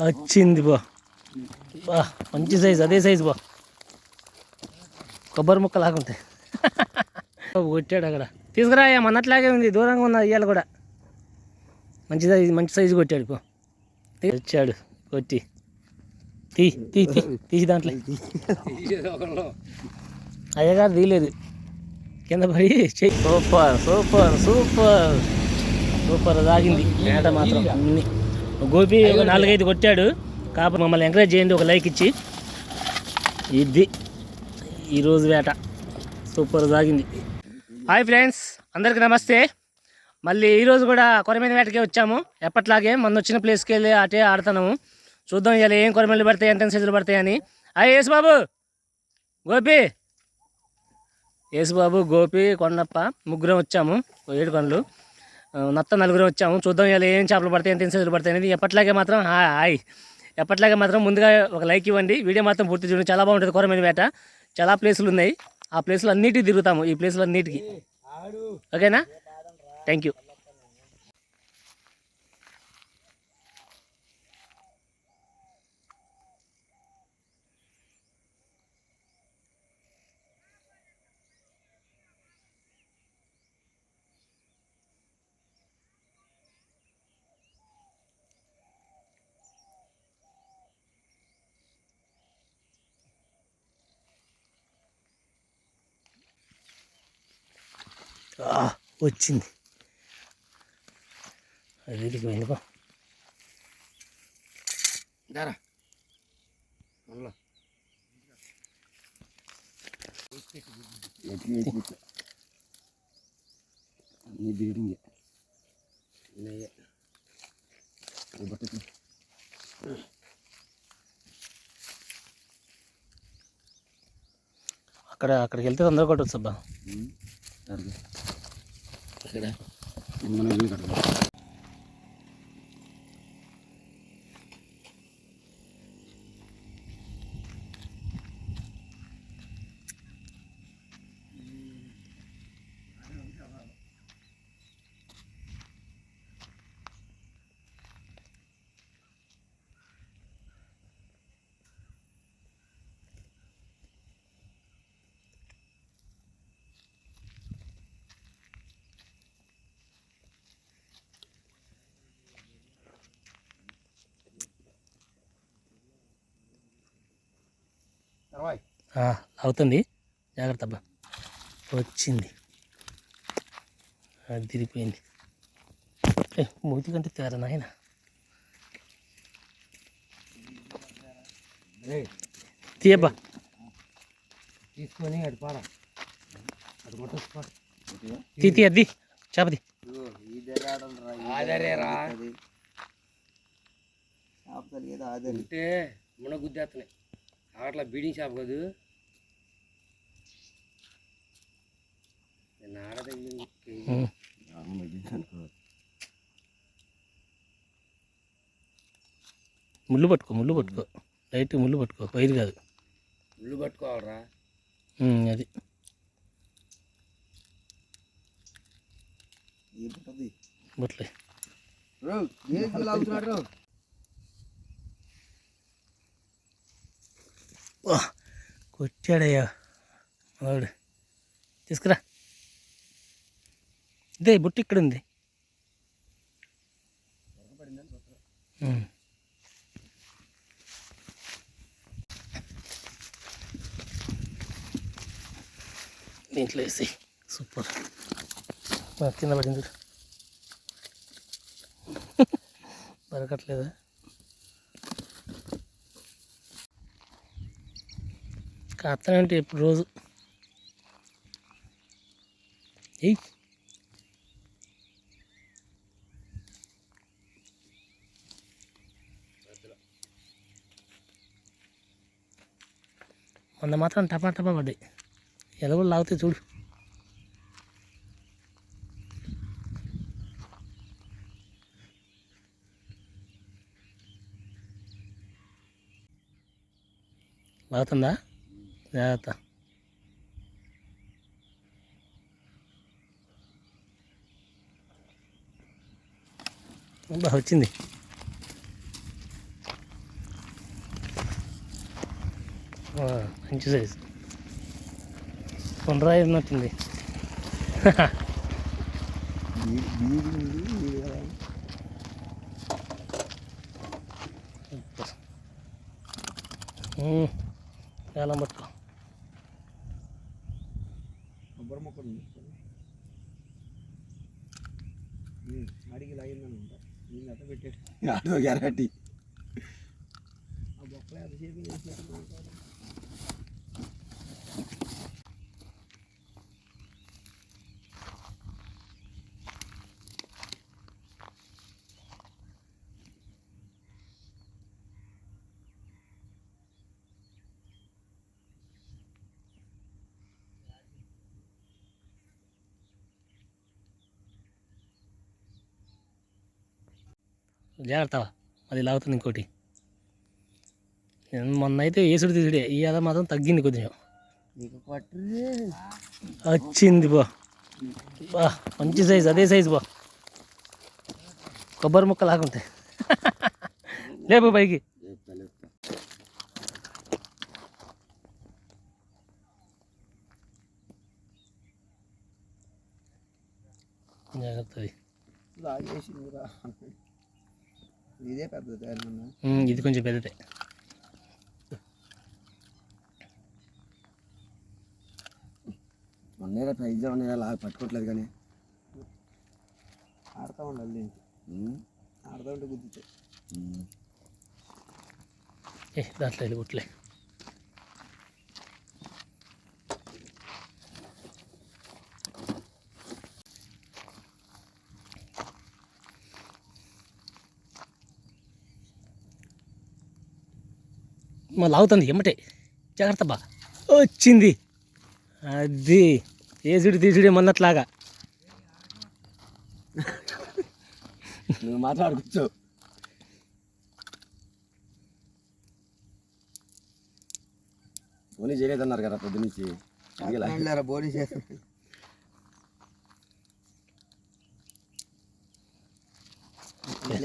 వచ్చింది బా. బా మంచి సైజు అదే సైజు బా. కొబ్బరి ముక్క లాగుంటాయి కొట్టాడు అక్కడ. తీసుకురా అయ్యా ఉంది దూరంగా ఉన్న ఇయ్యాలి కూడా. మంచి సైజు మంచి సైజు కొట్టాడు పో. వచ్చాడు కొట్టి. తీ తీ తీ తీసి దాంట్లో. అయ్యగారు తీయలేదు. కింద పడి చెయ్యి. Super super super. సూపర్ తాగింది మేట మాత్రం. అన్ని. గోపి ఒక నాలుగైదు కొట్టాడు. కాబట్టి మమ్మల్ని ఎంకరేజ్ చేయండి ఒక లైక్ ఇచ్చి. ఇది ఈరోజు వేట. సూపర్ తాగింది హాయ్ ఫ్రెండ్స్ అందరికీ నమస్తే. మళ్ళీ ఈరోజు కూడా కొరమైన వేటకే వచ్చాము. ఎప్పట్లాగే మొన్న వచ్చిన ప్లేస్కి వెళ్ళి అటే ఆడుతున్నాము. చూద్దాం ఇవాళ ఏం కొరమల్లి పడతాయి ఎంత సైజులు పడతాయని హాయ్ యేసు బాబు గోపి. యేసుబాబు గోపి కొండప్ప ముగ్గురం వచ్చాము. ఏడు పనులు. మొత్తం నలుగురం వచ్చాము. చూద్దాం ఇలా ఏం చేపలు పడతాయి ఎంత సైజులు పడతాయి అనేది. ఎప్పట్లాగే మాత్రం హాయ్ హాయ్. ఎప్పట్లాగే మాత్రం ముందుగా ఒక లైక్ ఇవ్వండి. వీడియో మాత్రం పూర్తి చూడండి. చాలా బాగుంటుంది కొరమైన వేట. చాలా ప్లేసులు ఉన్నాయి. ఆ ప్లేసులు అన్నిటికీ తిరుగుతాము. ఈ ప్లేసులు అన్నిటికీ ఓకేనా? థ్యాంక్ యూ వచ్చింది. అది దారా. మళ్ళా. అన్ని బీడింగ్ అక్కడ అక్కడికి వెళ్తే తొందరగా కొట్టవచ్చు అబ్బా. கடை நம்ம வீடு అవుతుంది. జాగ్రత్త అబ్బా. వచ్చింది. అది తిరిగిపోయింది. ఏ మూతి కంటే తేరా నాయన? తీయబ్బా తీసుకొని అటు పారా. అటు కొట్టేసుకో తీ తీ అది చేపది. ఆదరేరా. అంటే మున గుద్దేస్తున్నాయి అట్లా బీడింగ్ షాప్ కాదు. ముళ్ళు పట్టుకో ముళ్ళు పట్టుకో. లైట్ ముళ్ళు పట్టుకో. వైర్ కాదు. ఇల్లు పట్టుకోవాలరా. ఉమ్, అది. బొట్లే వా, కొట్టాడయ్యా. వాడు. తీసుకురా. ఇదే బుట్టి ఇక్కడ ఉంది దీంట్లో వేసి. సూపర్. కింద పడింది చూడు. దొరకట్లేదా ఉంటాయి ఎప్పుడు రోజు. ఏయ్. మొన్న మాత్రం టపా టపా పడ్డాయి. ఎలా కూడా లాగుతాయి చూడు. లాగుతుందా? Ternyata. Udah hoci nih. Wah, hancur sih. Pondra itu nanti nih. Hmm, ya lambat కొబ్బరి మొక్కలు అడిగి లాగిందనుకుంటా నేను అట్ట పెట్టాడు ఆటో గ్యారంటీ ఆ బొక్కలే ఎంతసేపు చేసినట్టు జాగ్రత్త అది లాగుతుంది ఇంకోటి. నేను మొన్న అయితే ఏసుడు తీసుడే. ఇవాళ మాత్రం తగ్గింది కొంచెం నీకు పట్టురే వచ్చింది బా. బా మంచి సైజు అదే సైజు బా. కొబ్బరి ముక్క లాగుంటాయి లేపు పైకి. జాగ్రత్త అది. లాగేసింది రా ఇదే పెద్ద తయారు ఉమ్, ఇది కొంచెం పెద్దదే. మొన్నేరా ప్రైజ్ ఉన్నాయి అలా పట్టుకోవట్లేదు కానీ. ఆడుతూ ఉండాలి దీనికి. ఆడుతూ ఉంటే గుద్దుతాయి. ఏ దాంట్లో వెళ్ళి మళ్ళీ అవుతుంది ఎమ్మటే. జాగ్రత్త బా. వచ్చింది. అది ఏసుడు తీసుడే మొన్నట్లాగా. నువ్వు మాట్లాడుకోవచ్చు పోనీ చేయలేదన్నారు కదా పొద్దు నుంచి. బోడీ చేస్తాను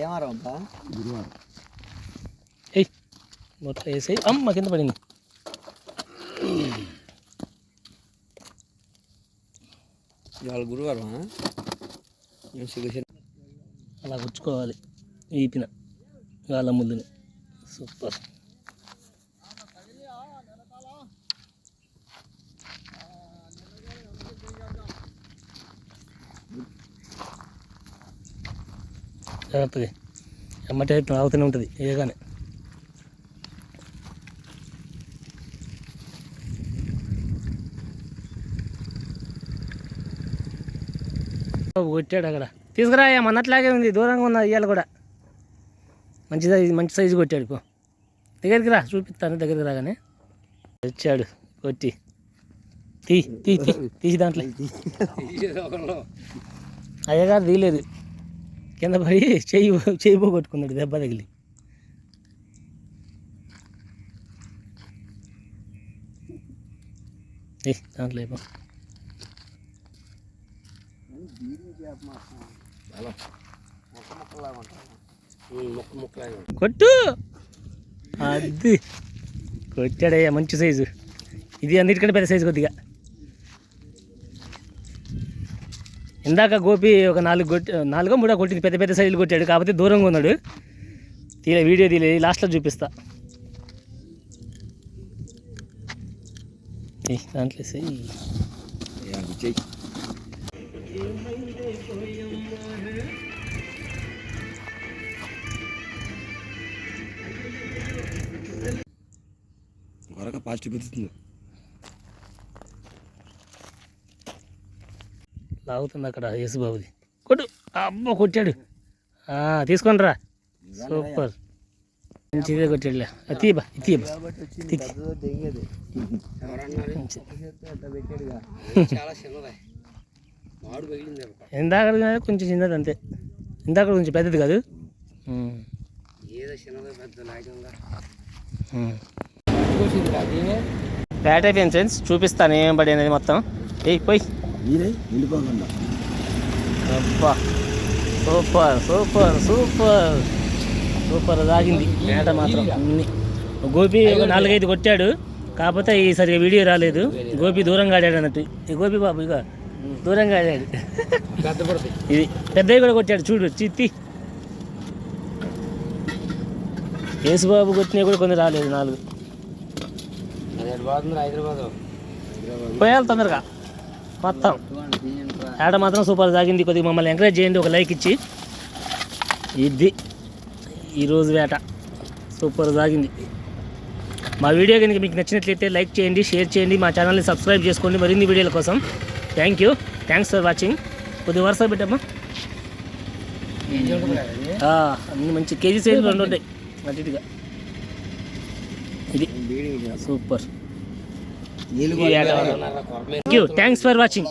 ఏమారా అబ్బా? గురువారం. మొత్తం వేసేయి. అమ్మ కింద పడింది. ఇవాళ గురువారం అలా గుచ్చుకోవాలి. ఈపిన. వాళ్ళ ముందుని సూపర్. జాగ్రత్తగా. ఎమ్మటే ఆగుతూనే ఉంటుంది. ఏగానే కొట్టాడు అక్కడ. తీసుకురా మనట్లాగే ఉంది దూరంగా ఉన్న ఇవాళ కూడా. మంచి మంచి సైజు కొట్టాడు పో. దగ్గరికి రా చూపిస్తాను దగ్గరికి రాగానే. వచ్చాడు కొట్టి. తీ తీ తీసి దాంట్లో. అయ్యగారు తీయలేదు. కింద పడి చేయి చేయి పోగొట్టుకున్నాడు దెబ్బ తగిలి. దాంట్లో అయిపో. కొట్టు! అది. కొట్టాడయ్యా మంచి సైజు. ఇది అన్నిటికంటే పెద్ద సైజు కొద్దిగా. ఇందాక గోపి ఒక నాలుగు కొట్టి నాలుగో మూడో కొట్టింది పెద్ద పెద్ద సైజులు కొట్టాడు కాకపోతే దూరంగా ఉన్నాడు. తీలే వీడియో తీలే లాస్ట్లో చూపిస్తా. ఏ, దాంట్లో త్వరగా పాజిటివ్ పెరుగుతుంది లాగుతుంది అక్కడ యేసుబాబుది. కొట్టు. అబ్బో కొట్టాడు. ఆ, తీసుకొని రా సూపర్. మంచిదే కొట్టాడులే. తీయబా ఇది తీయబా ఇందాక కొంచెం చిన్నది అంతే. ఇందాక కొంచెం పెద్దది కాదు. బ్యాట్ అయిపోయింది ఫ్రెండ్స్ చూపిస్తాను ఏం పడి అనేది మొత్తం. ఏయ్ పోయి. అబ్బా. Super super super. సూపర్ తాగింది మేట మాత్రం అన్ని. గోపి ఒక నాలుగైదు కొట్టాడు. కాకపోతే ఈ సరిగా వీడియో రాలేదు. గోపి దూరంగా ఆడాడు అన్నట్టు. ఈ గోపి బాబు ఇక దూరంగా పడుతుంది ఇది. పెద్దవి కూడా కొట్టాడు చూడు చిత్తి యేసుబాబు కొట్టినవి కూడా కొన్ని రాలేదు నాలుగు. పోయాలి తొందరగా. మొత్తం. ఆడ మాత్రం సూపర్ సాగింది కొద్దిగా మమ్మల్ని ఎంకరేజ్ చేయండి ఒక లైక్ ఇచ్చి. ఇది ఈరోజు వేట. సూపర్ సాగింది. మా వీడియో కనుక మీకు నచ్చినట్లయితే లైక్ చేయండి షేర్ చేయండి మా ఛానల్ని సబ్స్క్రైబ్ చేసుకోండి. మరిన్ని వీడియోల కోసం thank you thanks for watching కొద్దిగా వరుస పెట్టమ్మా. అన్ని మంచి కేజీ సైజు రెండు ఉంటాయి. అటు ఇటుగా ఇది super. Thank you thanks for watching